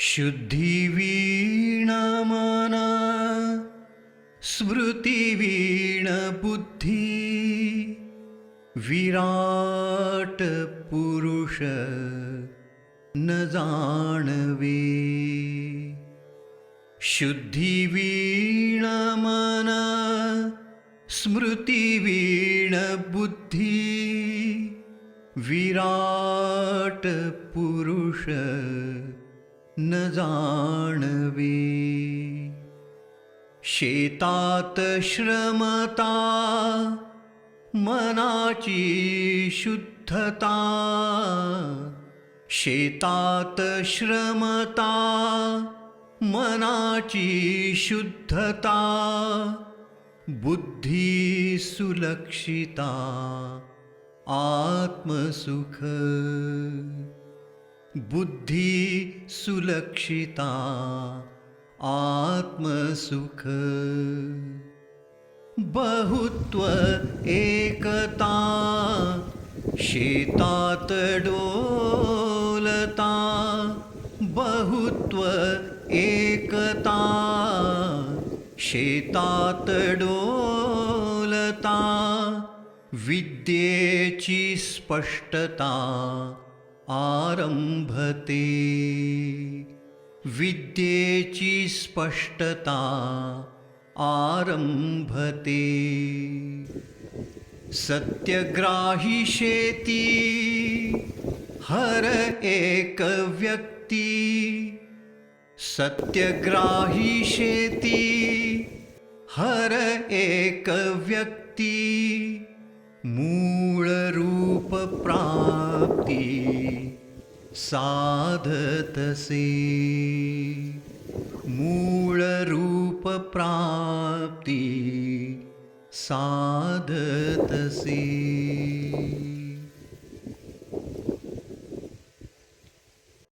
शुद्धिवीणमना स्मृतिवीणबुद्धी विराट पुरुष न जाणवे। शुद्धिवीणमना स्मृतिवीणबुद्धी विराट पुरुष न जाणवे. शेतात श्रमता मनाची शुद्धता. शेतात श्रमता मनाची शुद्धता. बुद्धी सुलक्षिता आत्मसुख. बुद्धी सुलक्षिता आत्मसुख। बहुत्व एकता शेतात डोलता। बहुत्व एकता शेतात डोलता। विद्येची स्पष्टता आरंभते. विद्येची स्पष्टता आरंभते. सत्यग्राही शेती हर एक व्यक्ती. सत्यग्राही शेती हर एक व्यक्ती. मू भक्ती साधतसे मूळ रूप प्राप्ती साधतसे